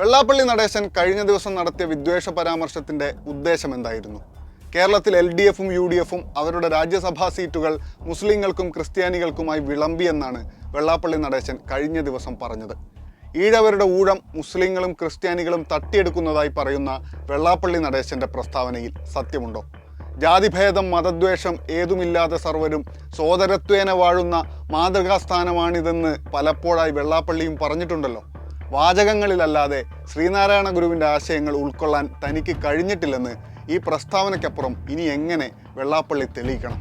വെള്ളാപ്പള്ളി നടേശൻ കഴിഞ്ഞ ദിവസം നടത്തിയ വിദ്വേഷ പരാമർശത്തിന്റെ ഉദ്ദേശം എന്തായിരുന്നു? കേരളത്തിൽ എൽ ഡി എഫും യു ഡി എഫും അവരുടെ രാജ്യസഭാ സീറ്റുകൾ മുസ്ലിങ്ങൾക്കും ക്രിസ്ത്യാനികൾക്കുമായി വിളമ്പിയെന്നാണ് വെള്ളാപ്പള്ളി നടേശൻ കഴിഞ്ഞ ദിവസം പറഞ്ഞത്. ഈഴവരുടെ ഊഴം മുസ്ലിങ്ങളും ക്രിസ്ത്യാനികളും തട്ടിയെടുക്കുന്നതായി പറയുന്ന വെള്ളാപ്പള്ളി നടേശന്റെ പ്രസ്താവനയിൽ സത്യമുണ്ടോ? ജാതിഭേദം മതദ്വേഷം ഏതുമില്ലാതെ സർവരും സോദരത്വേന വാഴുന്ന മാതൃകാസ്ഥാനമാണിതെന്ന് പലപ്പോഴായി വെള്ളാപ്പള്ളിയും പറഞ്ഞിട്ടുണ്ടല്ലോ. വാചകങ്ങളിലല്ലാതെ ശ്രീനാരായണ ഗുരുവിന്റെ ആശയങ്ങൾ ഉൾക്കൊള്ളാൻ തനിക്ക് കഴിഞ്ഞിട്ടില്ലെന്ന് ഈ പ്രസ്താവനയ്ക്കപ്പുറം ഇനി എങ്ങനെ വെള്ളാപ്പള്ളി തെളിയിക്കണം?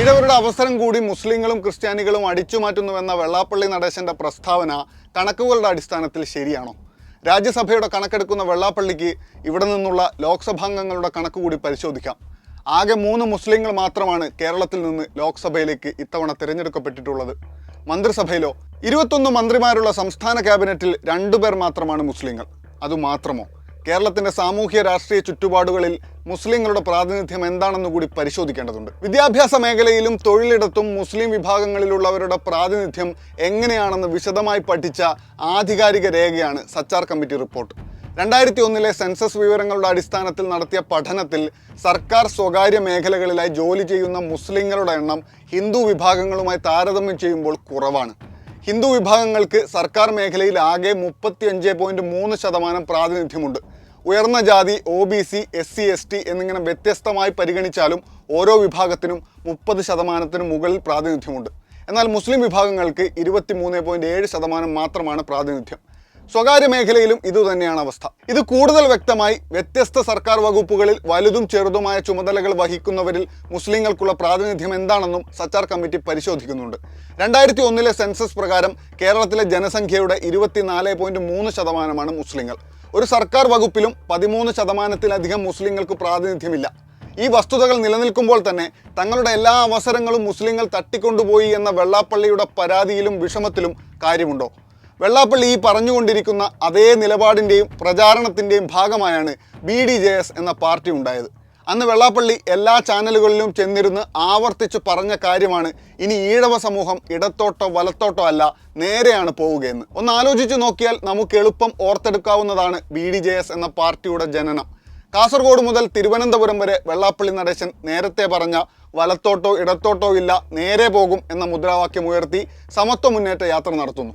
ഈഴവരുടെ അവസരം കൂടി മുസ്ലിങ്ങളും ക്രിസ്ത്യാനികളും അടിച്ചുമാറ്റുന്നുവെന്ന വെള്ളാപ്പള്ളി നടേശന്റെ പ്രസ്താവന കണക്കുകളുടെ അടിസ്ഥാനത്തിൽ ശരിയാണോ? രാജ്യസഭയുടെ കണക്കെടുക്കുന്ന വെള്ളാപ്പള്ളിക്ക് ഇവിടെ നിന്നുള്ള ലോക്സഭാംഗങ്ങളുടെ കണക്ക് കൂടി പരിശോധിക്കാം. ആകെ മൂന്ന് മുസ്ലിങ്ങൾ മാത്രമാണ് കേരളത്തിൽ നിന്ന് ലോക്സഭയിലേക്ക് ഇത്തവണ തിരഞ്ഞെടുക്കപ്പെട്ടിട്ടുള്ളത്. മന്ത്രിസഭയിലോ ഇരുപത്തൊന്ന് മന്ത്രിമാരുള്ള സംസ്ഥാന ക്യാബിനറ്റിൽ രണ്ടുപേർ മാത്രമാണ് മുസ്ലിങ്ങൾ. അതുമാത്രമോ കേരളത്തിന്റെ സാമൂഹ്യ രാഷ്ട്രീയ ചുറ്റുപാടുകളിൽ മുസ്ലിങ്ങളുടെ പ്രാതിനിധ്യം എന്താണെന്ന് കൂടി പരിശോധിക്കേണ്ടതുണ്ട്. വിദ്യാഭ്യാസ മേഖലയിലും തൊഴിലിടത്തും മുസ്ലിം വിഭാഗങ്ങളിലുള്ളവരുടെ പ്രാതിനിധ്യം എങ്ങനെയാണെന്ന് വിശദമായി പഠിച്ച ആധികാരിക രേഖയാണ് സച്ചാർ കമ്മിറ്റി റിപ്പോർട്ട്. രണ്ടായിരത്തി ഒന്നിലെ സെൻസസ് വിവരങ്ങളുടെ അടിസ്ഥാനത്തിൽ നടത്തിയ പഠനത്തിൽ സർക്കാർ സ്വകാര്യ മേഖലകളിലായി ജോലി ചെയ്യുന്ന മുസ്ലിങ്ങളുടെ എണ്ണം ഹിന്ദു വിഭാഗങ്ങളുമായി താരതമ്യം ചെയ്യുമ്പോൾ കുറവാണ്. ഹിന്ദു വിഭാഗങ്ങൾക്ക് സർക്കാർ മേഖലയിൽ ആകെ മുപ്പത്തി അഞ്ച് പോയിന്റ് മൂന്ന് ശതമാനം പ്രാതിനിധ്യമുണ്ട്. ഉയർന്ന ജാതി O B C S C S T എന്നിങ്ങനെ വ്യത്യസ്തമായി പരിഗണിച്ചാലും ഓരോ വിഭാഗത്തിനും മുപ്പത് ശതമാനത്തിന് മുകളിൽ പ്രാതിനിധ്യമുണ്ട്. എന്നാൽ മുസ്ലിം വിഭാഗങ്ങൾക്ക് ഇരുപത്തി മൂന്ന് പോയിന്റ് ഏഴ് ശതമാനം മാത്രമാണ് പ്രാതിനിധ്യം. സ്വകാര്യ മേഖലയിലും ഇതുതന്നെയാണ് അവസ്ഥ. ഇത് കൂടുതൽ വ്യക്തമായി വ്യത്യസ്ത സർക്കാർ വകുപ്പുകളിൽ വലുതും ചെറുതുമായ ചുമതലകൾ വഹിക്കുന്നവരിൽ മുസ്ലിങ്ങൾക്കുള്ള പ്രാതിനിധ്യം എന്താണെന്നും സച്ചാർ കമ്മിറ്റി പരിശോധിക്കുന്നുണ്ട്. രണ്ടായിരത്തി ഒന്നിലെ സെൻസസ് പ്രകാരം കേരളത്തിലെ ജനസംഖ്യയുടെ ഇരുപത്തിനാല് പോയിന്റ് മൂന്ന് ശതമാനമാണ് മുസ്ലിങ്ങൾ. ഒരു സർക്കാർ വകുപ്പിലും പതിമൂന്ന് ശതമാനത്തിലധികം മുസ്ലിങ്ങൾക്ക് പ്രാതിനിധ്യമില്ല. ഈ വസ്തുതകൾ നിലനിൽക്കുമ്പോൾ തന്നെ തങ്ങളുടെ എല്ലാ അവസരങ്ങളും മുസ്ലിങ്ങൾ തട്ടിക്കൊണ്ടുപോയി എന്ന വെള്ളാപ്പള്ളിയുടെ പരാതിയിലും വിഷമത്തിലും കാര്യമുണ്ടോ? വെള്ളാപ്പള്ളി ഈ പറഞ്ഞുകൊണ്ടിരിക്കുന്ന അതേ നിലപാടിന്റെയും പ്രചാരണത്തിന്റെയും ഭാഗമായാണ് ബി ഡി ജെ എസ് എന്ന പാർട്ടി ഉണ്ടായത്. അന്ന് വെള്ളാപ്പള്ളി എല്ലാ ചാനലുകളിലും ചെന്നിരുന്ന് ആവർത്തിച്ച് പറഞ്ഞ കാര്യമാണ് ഇനി ഈഴവ സമൂഹം ഇടത്തോട്ടോ വലത്തോട്ടോ അല്ല നേരെയാണ് പോവുകയെന്ന്. ഒന്ന് ആലോചിച്ച് നോക്കിയാൽ നമുക്ക് എളുപ്പം ഓർത്തെടുക്കാവുന്നതാണ് ബി ഡി ജെ എസ് എന്ന പാർട്ടിയുടെ ജനനം. കാസർഗോഡ് മുതൽ തിരുവനന്തപുരം വരെ വെള്ളാപ്പള്ളി നടേശൻ നേരത്തെ പറഞ്ഞ വലത്തോട്ടോ ഇടത്തോട്ടോ ഇല്ല നേരെ പോകും എന്ന മുദ്രാവാക്യം ഉയർത്തി സമത്വ മുന്നേറ്റ യാത്ര നടത്തുന്നു.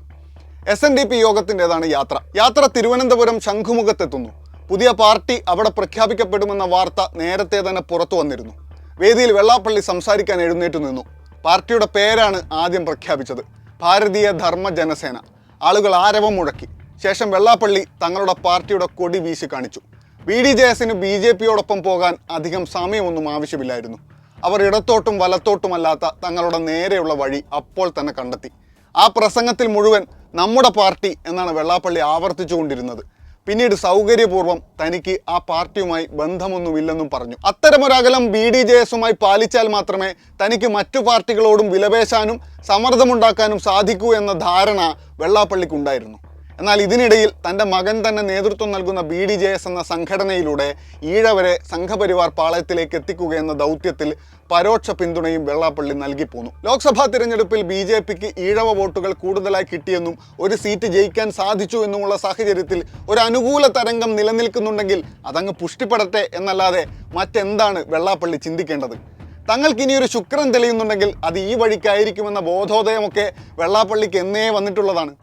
എസ് എൻ ഡി പി യോഗത്തിന്റെതാണ് യാത്ര. യാത്ര തിരുവനന്തപുരം ശംഖുമുഖത്തെത്തുന്നു. പുതിയ പാർട്ടി അവിടെ പ്രഖ്യാപിക്കപ്പെടുമെന്ന വാർത്ത നേരത്തെ തന്നെ പുറത്തു വന്നിരുന്നു. വേദിയിൽ വെള്ളാപ്പള്ളി സംസാരിക്കാൻ എഴുന്നേറ്റ് നിന്നു. പാർട്ടിയുടെ പേരാണ് ആദ്യം പ്രഖ്യാപിച്ചത്. ഭാരതീയ ധർമ്മ ജനസേന. ആളുകൾ ആരവം മുഴക്കി. ശേഷം വെള്ളാപ്പള്ളി തങ്ങളുടെ പാർട്ടിയുടെ കൊടി വീശി കാണിച്ചു. ബി ഡി ജെ എസിന് ബി ജെ പിയോടൊപ്പം പോകാൻ അധികം സമയമൊന്നും ആവശ്യമില്ലായിരുന്നു. അവർ ഇടത്തോട്ടും വലത്തോട്ടുമല്ലാത്ത തങ്ങളുടെ നേരെയുള്ള വഴി അപ്പോൾ തന്നെ കണ്ടെത്തി. ആ പ്രസംഗത്തിൽ മുഴുവൻ നമ്മുടെ പാർട്ടി എന്നാണ് വെള്ളാപ്പള്ളി ആവർത്തിച്ചു കൊണ്ടിരുന്നത് പിന്നീട് സൗകര്യപൂർവം തനിക്ക് ആ പാർട്ടിയുമായി ബന്ധമൊന്നുമില്ലെന്നും പറഞ്ഞു. അത്തരമൊരകലം ബി ഡി ജെ എസുമായി പാലിച്ചാൽ മാത്രമേ തനിക്ക് മറ്റു പാർട്ടികളോടും വിലപേശാനും സമ്മർദ്ദമുണ്ടാക്കാനും സാധിക്കൂ എന്ന ധാരണ വെള്ളാപ്പള്ളിക്കുണ്ടായിരുന്നു. എന്നാൽ ഇതിനിടയിൽ തന്റെ മകൻ തന്നെ നേതൃത്വം നൽകുന്ന ബി ഡി ജെ എസ് എന്ന സംഘടനയിലൂടെ ഈഴവരെ സംഘപരിവാർ പാളയത്തിലേക്ക് എത്തിക്കുക എന്ന ദൗത്യത്തിൽ പരോക്ഷ പിന്തുണയും വെള്ളാപ്പള്ളി നൽകിപ്പോന്നു ലോക്സഭാ തിരഞ്ഞെടുപ്പിൽ ബി ജെ പിക്ക് ഈഴവ വോട്ടുകൾ കൂടുതലായി കിട്ടിയെന്നും ഒരു സീറ്റ് ജയിക്കാൻ സാധിച്ചു എന്നുമുള്ള സാഹചര്യത്തിൽ ഒരു അനുകൂല തരംഗം നിലനിൽക്കുന്നുണ്ടെങ്കിൽ അതങ്ങ് പുഷ്ടിപ്പെടട്ടെ എന്നല്ലാതെ മറ്റെന്താണ് വെള്ളാപ്പള്ളി ചിന്തിക്കേണ്ടത്? തങ്ങൾക്ക് ഇനി ഒരു ശുക്രൻ തെളിയുന്നുണ്ടെങ്കിൽ അത് ഈ വഴിക്കായിരിക്കുമെന്ന ബോധോദയമൊക്കെ വെള്ളാപ്പള്ളിക്ക് എന്നേ വന്നിട്ടുള്ളതാണ്.